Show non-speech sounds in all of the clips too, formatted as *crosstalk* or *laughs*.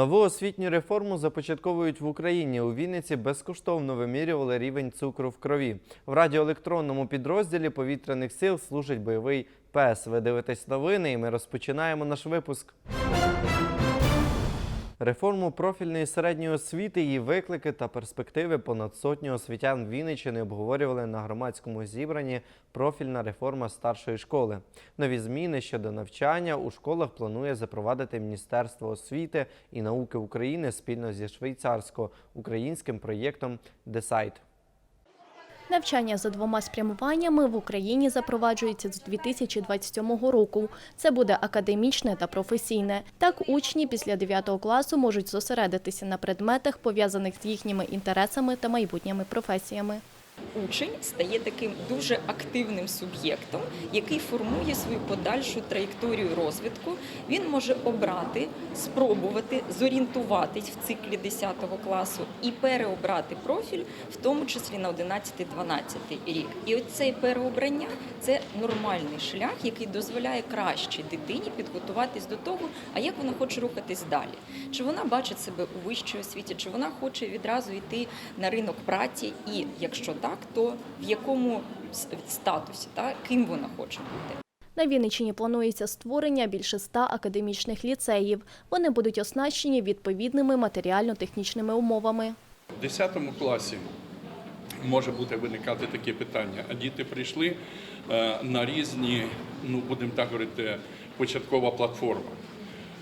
Нову освітню реформу започатковують в Україні. У Вінниці безкоштовно вимірювали рівень цукру в крові. В радіоелектронному підрозділі повітряних сил служить бойовий пес. Ви дивитесь новини, і ми розпочинаємо наш випуск. Реформу профільної середньої освіти, її виклики та перспективи понад сотню освітян Вінниччини обговорювали на громадському зібранні профільна реформа старшої школи. Нові зміни щодо навчання у школах планує запровадити Міністерство освіти і науки України спільно зі швейцарсько-українським проєктом Десайт. Навчання за двома спрямуваннями в Україні запроваджується з 2027 року. Це буде академічне та професійне. Так, учні після 9 класу можуть зосередитися на предметах, пов'язаних з їхніми інтересами та майбутніми професіями. Учень стає таким дуже активним суб'єктом, який формує свою подальшу траєкторію розвитку. Він може обрати, спробувати зорієнтуватись в циклі 10 класу і переобрати профіль, в тому числі на 11-12 рік. І оце переобрання це нормальний шлях, який дозволяє краще дитині підготуватись до того, а як вона хоче рухатись далі. Чи вона бачить себе у вищій освіті, чи вона хоче відразу йти на ринок праці, і якщо так, то в якому статусі, так, ким вона хоче бути. На Вінниччині планується створення більше ста академічних ліцеїв. Вони будуть оснащені відповідними матеріально-технічними умовами. В 10 класі може бути виникати таке питання. А діти прийшли е, на різні, ну будемо так говорити, початкова платформа.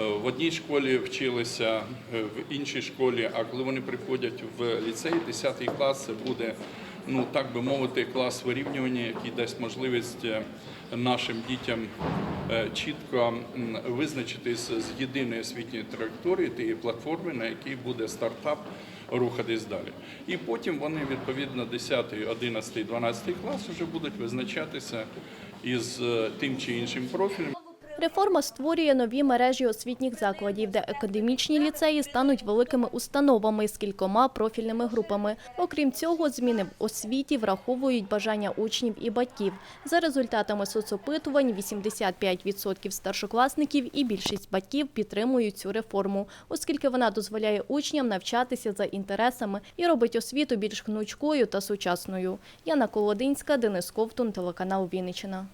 Е, В одній школі вчилися, е, в іншій школі, а коли вони приходять в ліцей, 10 клас це буде, ну так би мовити, клас вирівнювання, який дасть можливість е, нашим дітям е, чітко визначитись з єдиної освітньої траєкторії тієї платформи, на якій буде стартап рухатись далі. І потім вони відповідно 10, 11, 12 клас вже будуть визначатися із е, тим чи іншим профілем. Реформа створює нові мережі освітніх закладів, де академічні ліцеї стануть великими установами з кількома профільними групами. Окрім цього, зміни в освіті враховують бажання учнів і батьків. За результатами соцопитувань, 85% старшокласників і більшість батьків підтримують цю реформу, оскільки вона дозволяє учням навчатися за інтересами і робить освіту більш гнучкою та сучасною. Яна Колодинська, Денис Ковтун, телеканал Вінниччина.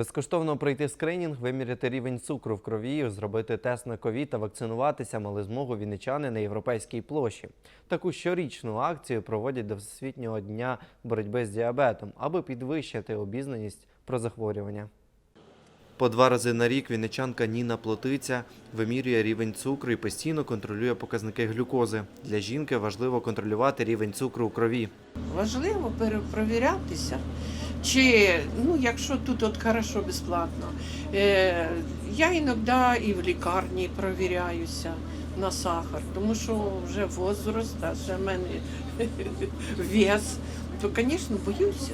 Безкоштовно пройти скринінг, виміряти рівень цукру в крові, зробити тест на ковід та вакцинуватися мали змогу вінничани на європейській площі. Таку щорічну акцію проводять до Всесвітнього дня боротьби з діабетом, аби підвищити обізнаність про захворювання. По два рази на рік вінничанка Ніна Плотиця вимірює рівень цукру і постійно контролює показники глюкози. Для жінки важливо контролювати рівень цукру у крові. Важливо перепровірятися. Чи ну, якщо тут от хорошо безплатно, е, я іноді і в лікарні провіряюся на сахар, тому що вже возраст, а ще в мене *laughs* вес, то, звісно, боюся.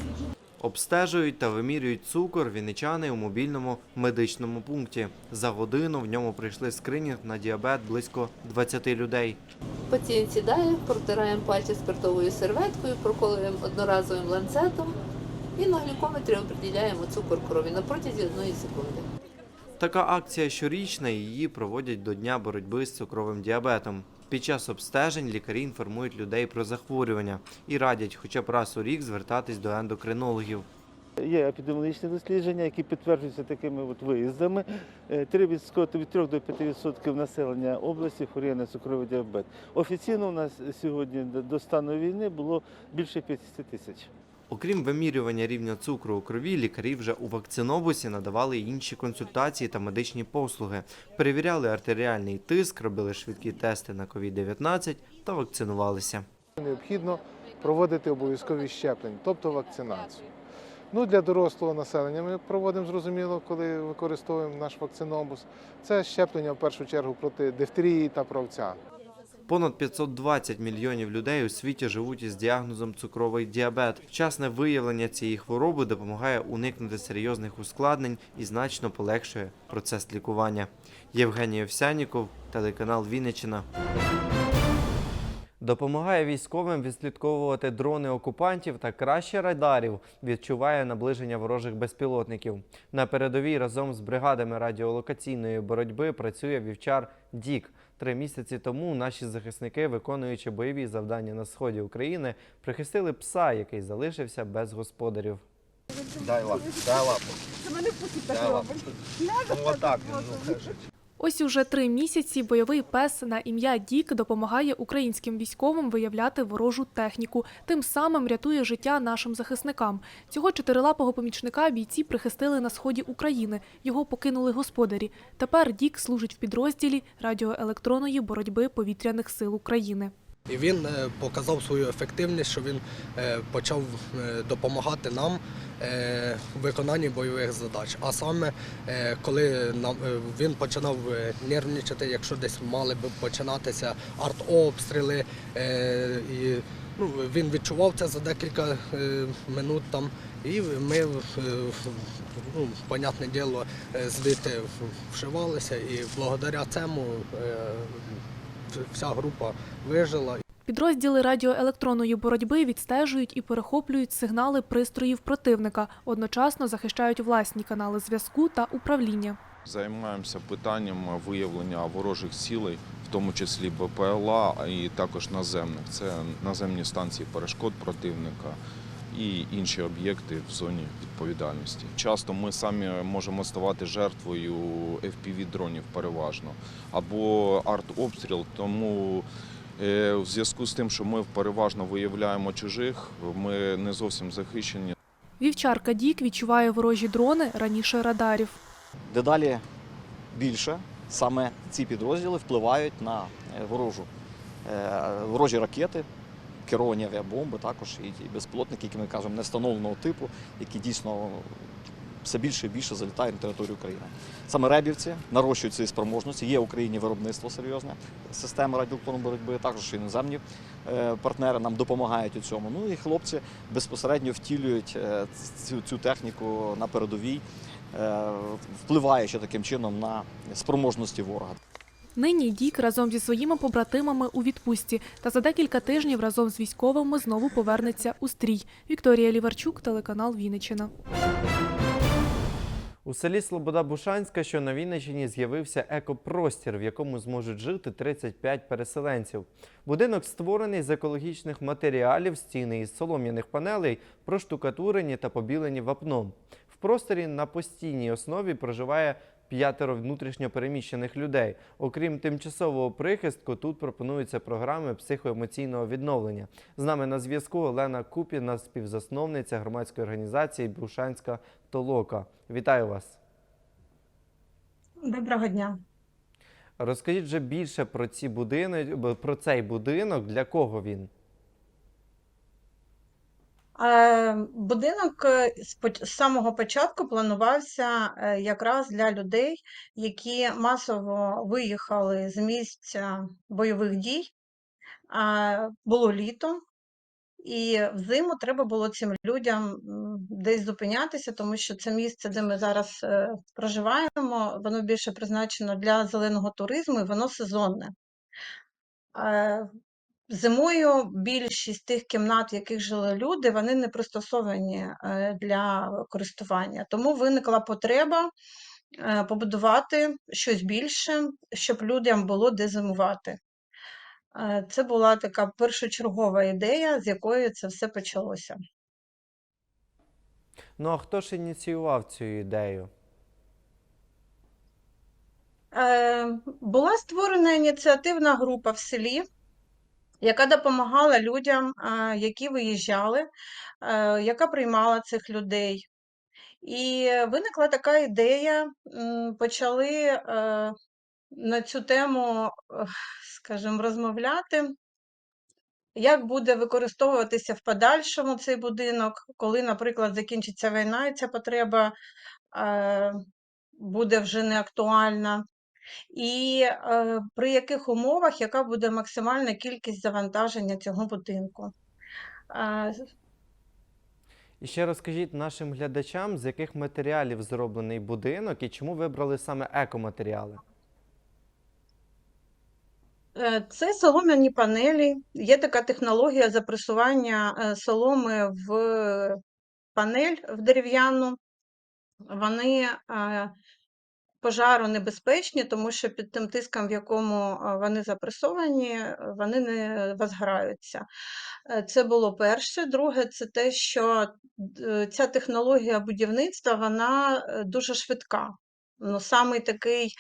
Обстежують та вимірюють цукор вінничани у мобільному медичному пункті. За годину в ньому прийшли скринінг на діабет близько 20 людей. Пацієнт сідає, протираємо пальці спиртовою серветкою, проколуємо одноразовим ланцетом і на глюкометрі определяємо цукор крові на протязі одної секунди. Така акція щорічна і її проводять до дня боротьби з цукровим діабетом. Під час обстежень лікарі інформують людей про захворювання і радять хоча б раз у рік звертатись до ендокринологів. Є епідеміологічні дослідження, які підтверджуються такими от виїздами. Е, 3 від 3 до 5% населення області хворіє на цукровий діабет. Офіційно у нас сьогодні до- до стану війни було більше 50 тисяч. Окрім вимірювання рівня цукру у крові, лікарі вже у вакцинобусі надавали інші консультації та медичні послуги. Перевіряли артеріальний тиск, робили швидкі тести на COVID-19 та вакцинувалися. необхідно проводити обов'язкові щеплення, тобто вакцинацію. Ну, для дорослого населення ми проводимо зрозуміло, коли використовуємо наш вакцинобус. Це щеплення в першу чергу проти дифтерії та правця. Понад 520 мільйонів людей у світі живуть із діагнозом цукровий діабет. Вчасне виявлення цієї хвороби допомагає уникнути серйозних ускладнень і значно полегшує процес лікування. Євгеній Овсяніков, телеканал Вінниччина. Допомагає військовим відслідковувати дрони окупантів та краще радарів відчуває наближення ворожих безпілотників. На передовій разом з бригадами радіолокаційної боротьби працює вівчар Дік. Три місяці тому наші захисники, виконуючи бойові завдання на сході України, прихистили пса, який залишився без господарів. Дай лапу, дай лапу. Дай лапу. Ну, отак він, ну, каже. Ось уже три місяці бойовий пес на ім'я Дік допомагає українським військовим виявляти ворожу техніку, тим самим рятує життя нашим захисникам. Цього чотирилапого помічника бійці прихистили на сході України. Його покинули господарі. Тепер Дік служить в підрозділі радіоелектронної боротьби повітряних сил України. І він е, показав свою ефективність, що він е, почав е, допомагати нам в виконанні бойових задач. А саме, коли він починав нервничати, якщо десь мали б починатися артобстріли, і ну, він відчував це за декілька минут там. І ми, ну, понятне діло, звідти вшивалися, і благодаря цьому вся група вижила. Підрозділи радіоелектронної боротьби відстежують і перехоплюють сигнали пристроїв противника, одночасно захищають власні канали зв'язку та управління. Займаємося питанням виявлення ворожих цілей, в тому числі БПЛА і також наземних. Це наземні станції перешкод противника і інші об'єкти в зоні відповідальності. Часто ми самі можемо ставати жертвою FPV-дронів переважно або артобстріл. Тому е, в зв'язку з тим, що ми переважно виявляємо чужих, ми не зовсім захищені. Вівчарка Дік відчуває ворожі дрони раніше радарів. Дедалі більше саме ці підрозділи впливають на е, ворожу, е, ворожі ракети, керовані авіабомби, також і безпілотники, які ми кажемо, не встановленого типу, які дійсно все більше і більше залітають на територію України. Саме ребівці нарощують ці спроможності. Є в Україні виробництво серйозне системи радіоелектронної боротьби, також іноземні е, партнери нам допомагають у цьому. Ну і хлопці безпосередньо втілюють е, цю, цю техніку на передовій, е, впливаючи таким чином на спроможності ворога. Нині Дік разом зі своїми побратимами у відпустці та за декілька тижнів разом з військовими знову повернеться у стрій. Вікторія Ліварчук, телеканал Вінниччина. У селі Слобода Бушанська, що на Вінниччині, з'явився екопростір, в якому зможуть жити 35 переселенців. Будинок створений з екологічних матеріалів, стіни із солом'яних панелей, проштукатурені та побілені вапном. В просторі на постійній основі проживає п'ятеро внутрішньо переміщених людей. Окрім тимчасового прихистку, тут пропонуються програми психоемоційного відновлення. З нами на зв'язку Олена Купіна, співзасновниця громадської організації Бушанська Толока. Вітаю вас. Доброго дня. Розкажіть вже більше про ці будини, б- про цей будинок. Для кого він? Будинок е, з самого початку планувався е, якраз для людей, які масово виїхали з місця бойових дій. Було літо, і взиму треба було цим людям десь зупинятися, тому що це місце, де ми зараз е, проживаємо, воно більше призначено для зеленого туризму і воно сезонне. Зимою більшість тих кімнат, в яких жили люди, вони не пристосовані е, для користування. Тому виникла потреба е, побудувати щось більше, щоб людям було де зимувати. Е, Це була така першочергова ідея, з якої це все почалося. Ну а хто ж ініціював цю ідею? Була створена ініціативна група в селі, яка допомагала людям, які виїжджали, е, яка приймала цих людей. І виникла така ідея, почали е, на цю тему, скажімо, розмовляти, як буде використовуватися в подальшому цей будинок, коли, наприклад, закінчиться війна, і ця потреба е, буде вже не актуальна. І е, при яких умовах, яка буде максимальна кількість завантаження цього будинку. Е, І ще розкажіть нашим глядачам, з яких матеріалів зроблений будинок і чому вибрали саме екоматеріали? Е, Це солом'яні панелі. Є така технологія запресування е, соломи в панель в дерев'яну. Вони е, пожаронебезпечні, тому що під тим тиском, в якому е, вони запресовані, вони не возгораються. Е, Це було перше. Друге, це те, що е, ця технологія будівництва вона дуже швидка. Ну, самий такий,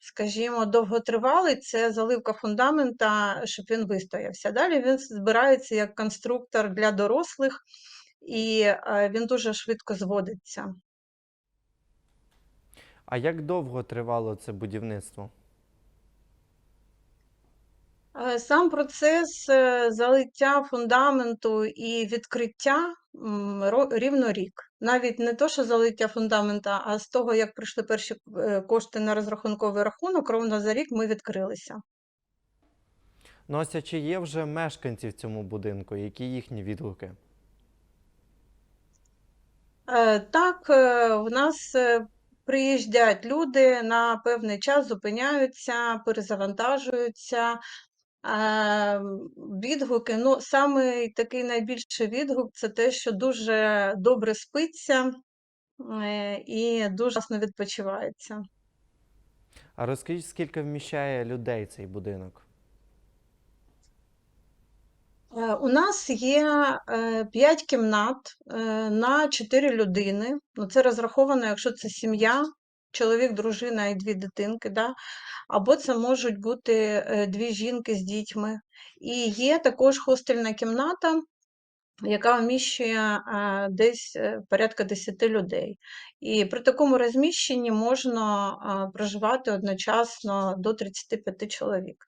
скажімо, довготривалий це заливка фундамента, щоб він вистоявся. Далі він збирається як конструктор для дорослих, і він дуже швидко зводиться. А як довго тривало це будівництво? Е, Сам процес е, залиття фундаменту і відкриття рівно рік. Навіть не то, що залиття фундамента, а з того, як прийшли перші е, кошти на розрахунковий рахунок, ровно за рік ми відкрилися. Ну, ось чи є вже мешканці в цьому будинку? Які їхні відгуки? Так, в нас приїжджають люди на певний час, зупиняються, перезавантажуються. Е, Відгуки, ну, самий такий найбільший відгук це те, що дуже добре спиться е, і дуже класно відпочивається. А розкажіть, скільки вміщає людей цей будинок? Е, У нас є 5 кімнат е, на 4 людини. Ну, це розраховано, якщо це сім'я, чоловік, дружина і дві дитинки, да? або це можуть бути е, дві жінки з дітьми. І є також хостельна кімната, яка вміщує е, десь е, порядка 10 людей. І при такому розміщенні можна е, проживати одночасно до 35 чоловік.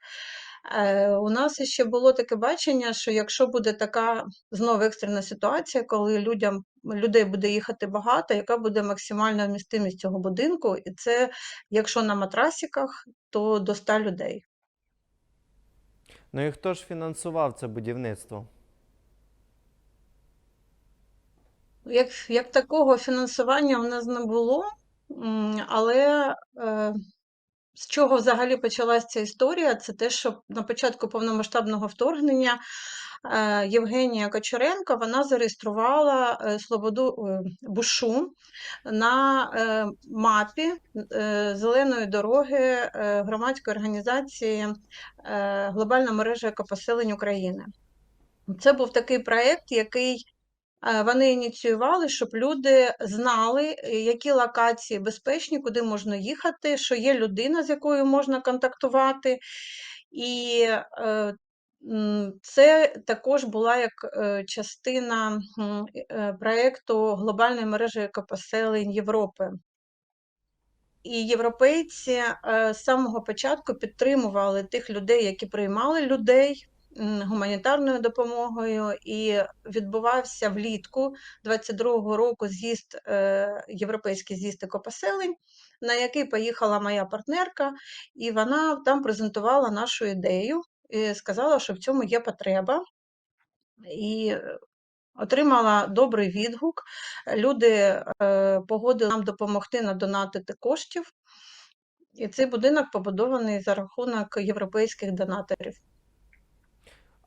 Е, У нас ще було таке бачення, що якщо буде така знову екстрена ситуація, коли людям, людей буде їхати багато, яка буде максимальна вмістимість цього будинку, і це якщо на матрасиках, то до 100 людей. Ну і хто ж фінансував це будівництво? Як, як такого фінансування в нас не було, але е, з чого взагалі почалась ця історія? Це те, що на початку повномасштабного вторгнення е, Євгенія Кочеренко вона зареєструвала е, Слободу е, Бушу на мапі зеленої дороги громадської організації Глобальна мережа екопоселень України. Це був такий проєкт, який вони ініціювали, щоб люди знали, е, які локації безпечні, куди можна їхати, що є людина, з якою можна контактувати. І е, це також була як е, частина е, проєкту глобальної мережі екопоселень Європи. І європейці е, з самого початку підтримували тих людей, які приймали людей гуманітарною допомогою, і відбувався влітку 22-го року з'їзд, е, європейський з'їзд екопоселень, на який поїхала моя партнерка, і вона там презентувала нашу ідею і сказала, що в цьому є потреба. І отримала добрий відгук. Люди е, погодили нам допомогти надонатити коштів. І цей будинок побудований за рахунок європейських донаторів.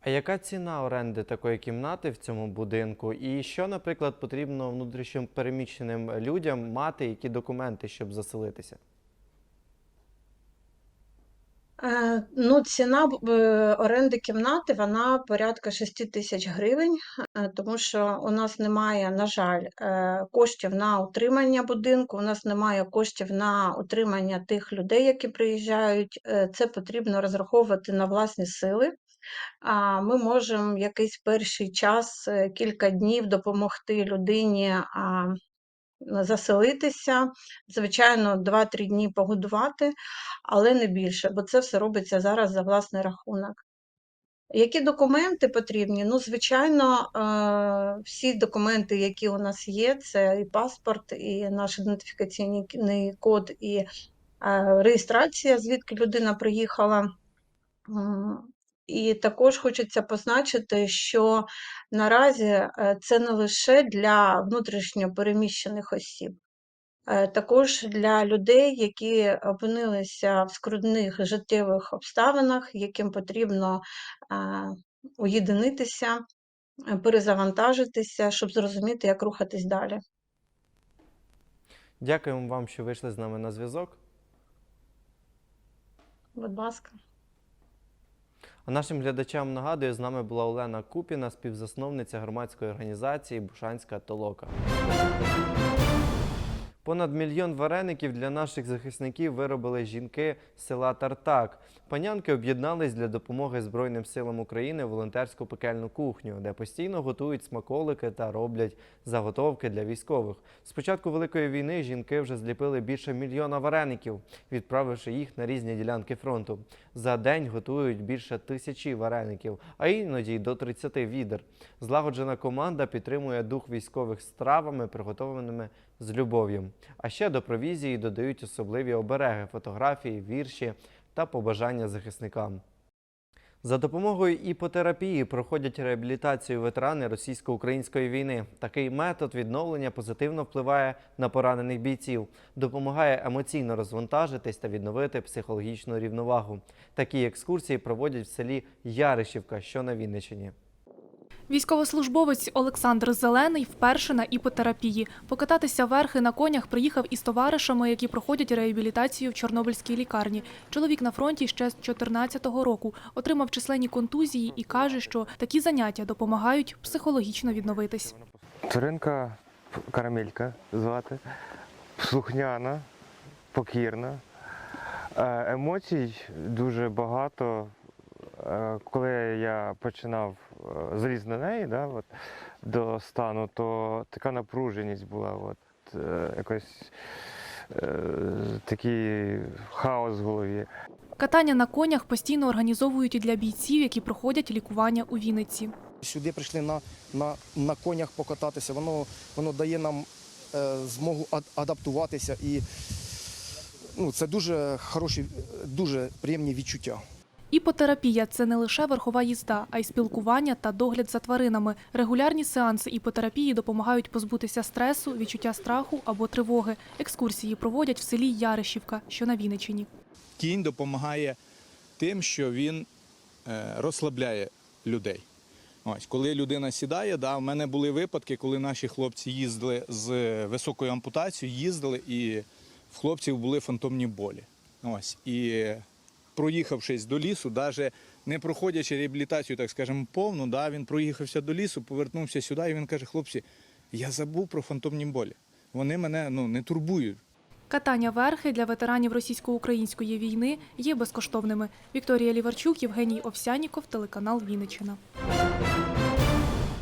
А яка ціна оренди такої кімнати в цьому будинку? І що, наприклад, потрібно внутрішньо переміщеним людям мати, які документи, щоб заселитися? Е, Ну, ціна е, оренди кімнати вона порядка 6 тисяч гривень, е, тому що у нас немає, на жаль, коштів на утримання будинку, у нас немає коштів на утримання тих людей, які приїжджають. Це потрібно розраховувати на власні сили. Ми можемо якийсь перший час, е, кілька днів допомогти людині заселитися, звичайно, 2-3 дні погодувати, але не більше, бо це все робиться зараз за власний рахунок. Які документи потрібні? Ну, звичайно, е, всі документи, які у нас є, це і паспорт, і наш ідентифікаційний код, і е, реєстрація, звідки людина приїхала. І також хочеться позначити, що наразі е, це не лише для внутрішньо переміщених осіб. Е, Також для людей, які опинилися в скрутних життєвих обставинах, яким потрібно е, уєдинитися, перезавантажитися, щоб зрозуміти, як рухатись далі. Дякуємо вам, що вийшли з нами на зв'язок. Будь ласка. Нашим глядачам нагадую, з нами була Олена Купіна, співзасновниця громадської організації Бушанська толока. Понад мільйон вареників для наших захисників виробили жінки села Тартак. Панянки об'єднались для допомоги Збройним силам України в волонтерську пекельну кухню, де постійно готують смаколики та роблять заготовки для військових. З початку великої війни жінки вже зліпили більше мільйона вареників, відправивши їх на різні ділянки фронту. За день готують більше тисячі вареників, а іноді й до 30 відер. Злагоджена команда підтримує дух військових стравами, приготованими з любов'ю. А ще до провізії додають особливі обереги, фотографії, вірші та побажання захисникам. За допомогою іпотерапії проходять реабілітацію ветерани російсько-української війни. Такий метод відновлення позитивно впливає на поранених бійців, допомагає емоційно розвантажитись та відновити психологічну рівновагу. Такі екскурсії проводять в селі Яришівка, що на Вінниччині. Військовослужбовець Олександр Зелений вперше на іпотерапії. Покататися верхи на конях приїхав із товаришами, які проходять реабілітацію в Чорнобильській лікарні. Чоловік на фронті ще з 14-го року отримав численні контузії і каже, що такі заняття допомагають психологічно відновитись. Тваринка карамелька звати, слухняна, покірна. Е, Емоцій дуже багато. Е, Коли я починав е, заліз на неї да, от, до стану, то така напруженість була, от, е, якось такий хаос в голові. Катання на конях постійно організовують і для бійців, які проходять лікування у Вінниці. Сюди прийшли на, на, на конях покататися. Воно, воно дає нам е, змогу адаптуватися і ну, це дуже хороші, дуже приємні відчуття. Іпотерапія це не лише верхова їзда, а й спілкування та догляд за тваринами. Регулярні сеанси іпотерапії допомагають позбутися стресу, відчуття страху або тривоги. Екскурсії проводять в селі Яришівка, що на Вінниччині. Кінь допомагає тим, що він е, розслабляє людей. Ось, коли людина сідає, да, в мене були випадки, коли наші хлопці їздили з високою ампутацією, їздили і в хлопців були фантомні болі. Ось, і проїхавшись до лісу, навіть не проходячи реабілітацію, так скажемо, повну, да, він проїхався до лісу, повернувся сюди, і він каже: хлопці, я забув про фантомні болі. Вони мене ну, не турбують. Катання верхи для ветеранів російсько-української війни є безкоштовними. Вікторія Ліварчук, Євгеній Овсяніков, телеканал Вінниччина.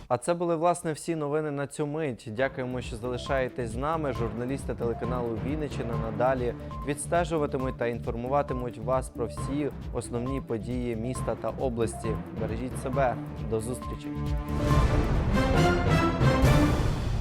А це були власне всі новини на цю мить. Дякуємо, що залишаєтесь з нами. Журналісти телеканалу Вінниччина надалі відстежуватимуть та інформуватимуть вас про всі основні події міста та області. Бережіть себе. До зустрічі.